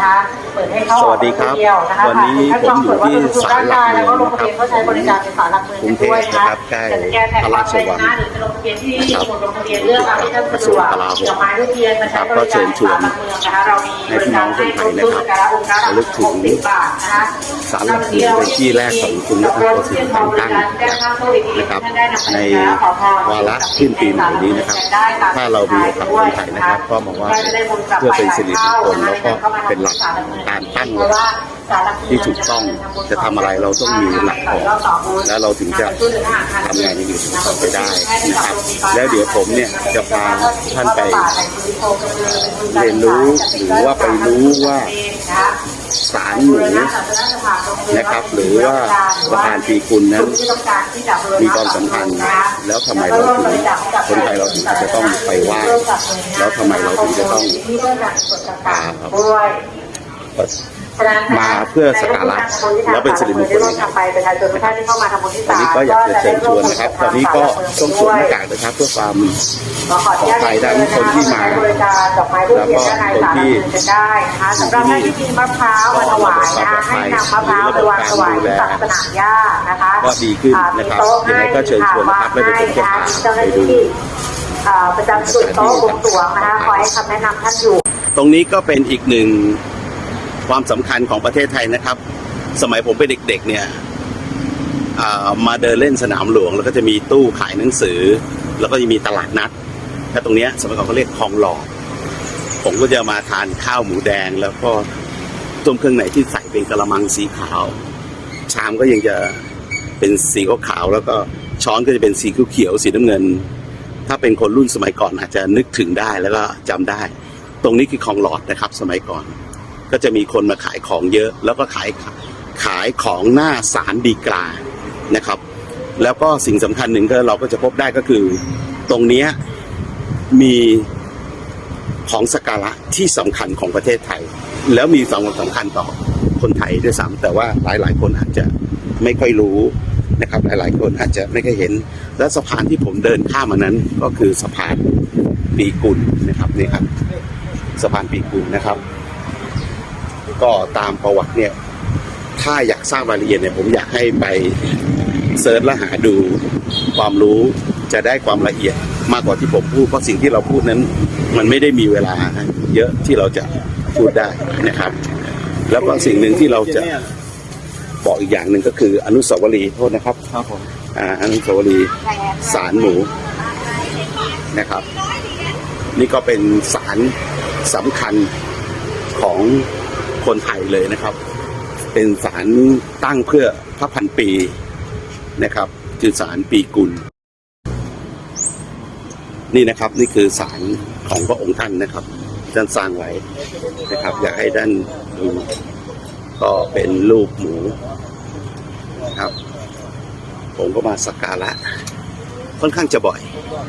นะคะเปิดให้เข้าออกสวัสดีครับเดียวนะคะวันนี้ผ่าผมอยู่ที่ขั้นตนตรวจวัดอุณหภูมิร่างกายแล้วก็ลงทะเบียนศาลหลักเมืองเข้าใช้บริการเป็นสารหลักเมืองกรุงเทพด้วยนะนะครับใกล้จะสแกนแผ่นพระควารามชเป็นวังนะหรือจะลงทะเบียนที่ครับหมวดลงทะเบียนเรื่องอะไรที่ท่านสะดวกกระทรวงกลาโหมดอกไม้ทุกเทียนมาใช้บริครับก็การเชิญชวนสารหลักเมืองนะคะเรามีบริการให้ให้พี่น้องคนไทยนะครับองค์การละระลึกถึง60บาทนะคะศาลหลักเมืองเป็นที่แรกของกรุงเทพมหานครเป็นการตั้งนะครับในวาระสิ้นปีใหม่นี้นะครับ ถ้าเรามีโอกาสคนไทยนะครับ ก็มองว่าเพื่อเป็นสิริมงคลแล้วก็เป็นหลักการตั้งที่ถูกต้องจะทำอะไรเราต้องมีหลักของแล้วเราถึงจะทำงานอย่างอื่นต่อไปได้นะครับ แล้วเดี๋ยวผมเนี่ยจะพาท่านไปเรียนรู้หรือว่าไปรู้ว่าสารหมูนะครับ หรือว่าประธานปีกุลนั้นมีความสำคัญแล้วทำไมเราถึงคนไทยเราถึงจะต้องไปไหว้แล้วทำไมเราถึงจะต้องอ่า มาเพื่อสักการะแล้วเป็นสิริมงคลนะครับไปประชาชนทุกท่านที่เข้ามาทำบุญที่ตอนศาลนี้ก็อยากจะเชิญชวนนะครับ ตอนนี้ก็ต้องสวมหน้ากากนะครับ เพื่อความขอขออนุญาตใครทั้งคนที่มาบริการดอกไม้ทูบเทียนด้านในศาลหลักเมืองกันได้นะคะสำหรับท่านที่มีมะพร้าวมาถวายนะคะให้นำมะพร้าวไปวางถวายที่ตักสนามหญ้านะคะก็ดีขึ้นอ่านะครับมีโต๊ะยังไงก็เชิญชวนนะครับแล้วเดี๋ยวผมจะพาเจ้าหไปน้าดูที่อ่าประจำจุดโต๊ะบวงสรวงนะคะคอยให้คำแนะนำท่านอยู่ ตรงนี้ก็เป็นอีกหนึ่ง ความสำคัญของประเทศไทยนะครับ สมัยผมเป็นเด็กๆเนี่ยมาเดินเล่นสนามหลวง แล้วก็จะมีตู้ขายหนังสือ แล้วก็จะมีตลาดนัดแล้วตรงนี้สมัยก่อนเขาเรียกคลองหลอดผมก็จะมาทานข้าวหมูแดง แล้วก็ต้มเครื่องในที่ใส่เป็นกระมังสีขาว ชามก็ยังจะเป็นสีขาวแล้วก็ช้อนก็จะเป็นสีเขียวสีน้ำเงิน ถ้าเป็นคนรุ่นสมัยก่อนอาจจะนึกถึงได้แล้วก็จำได้ ตรงนี้คือคลองหลอดนะครับ สมัยก่อน ก็จะมีคนมาขายของเยอะ แล้วก็ขายขายของหน้าศาลฎีกานะครับ แล้วก็สิ่งสำคัญหนึ่งก็เราก็จะพบได้ก็คือ ตรงนี้มีของสการะที่สำคัญของประเทศไทย แล้วมีสำคัญสำคัญต่อคนไทยด้วยซ้ำแต่ว่าหลายๆ คนอาจจะไม่ค่อยรู้นะครับหลายๆ คนอาจจะไม่เคอยเห็น และสะพานที่ผมเดินข้ามมานั้นก็คือสะพานปีกุลนะครับนี่ครับสะพานปีกุลนะครับ ก็ตามประวัติเนี่ย ถ้าอยากทราบรายละเอียดเนี่ยผมอยากให้ไปเซิร์ชและหาดูความรู้จะได้ความละเอียดมากกว่าที่ผมพูด เพราะสิ่งที่เราพูดนั้น มันไม่ได้มีเวลาเยอะที่เราจะพูดได้นะครับ แล้วก็สิ่งหนึ่งที่เราจะบอกอีกอย่างหนึ่งก็คืออนุสาวรีย์โทษนะครับครับผมอ่าอนุสาวรีย์สารหมูนะครับ นี่ก็เป็นสารสำคัญของ คนไทยเลยนะครับ เป็นสารตั้งเพื่อพระพันปีนะครับคือสารปีกุล นี่นะครับนี่คือสารของพระองค์ท่านนะครับท่านสร้างไว้นะครับ อยากให้ท่านดูก็เป็นรูปหมูนะครับ ผมก็มาสักการะค่อนข้างจะบ่อย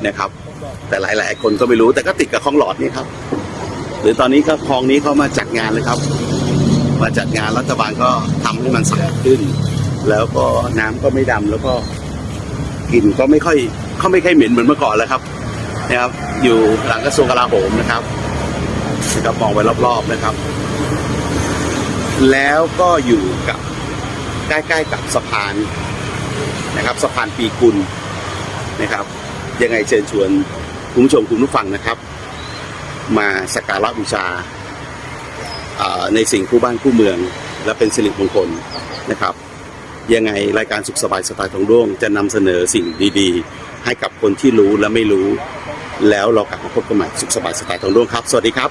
นะครับ แต่หลาย ๆ คนก็ไม่รู้แต่ก็ติดกับคลองหลอดนี่ครับ หรือตอนนี้ก็คลองนี้เขามาจัดงานเลยครับ มาจัดงานรัฐบาลก็ทำให้มันสะอาดขึ้น แล้วก็น้ำก็ไม่ดำแล้วก็กลิ่นก็ไม่ค่อยเขาไม่ค่อยเหม็นเหมือนเมื่อก่อนแล้วครับนะครับ อยู่หลังกระทรวงกลาโหมนะครับนะครับมองไปรอบๆนะครับ แล้วก็อยู่กับใกล้ๆกับสะพานนะครับสะพานปีกุลนะครับ ยังไงเชิญชวนคุณผู้ชมคุณผู้ฟังนะครับ มาสักการะบูชาอ่า ในสิ่งคู่บ้านคู่เมือง และเป็นสิริมงคลนะครับ ยังไงรายการสุขสบายสไตล์ทองด้วงจะนำเสนอสิ่งดีๆ ให้กับคนที่รู้และไม่รู้ แล้วเรากลับมาพบกันใหม่สุขสบายสไตล์ทองด้วงครับ สวัสดีครับ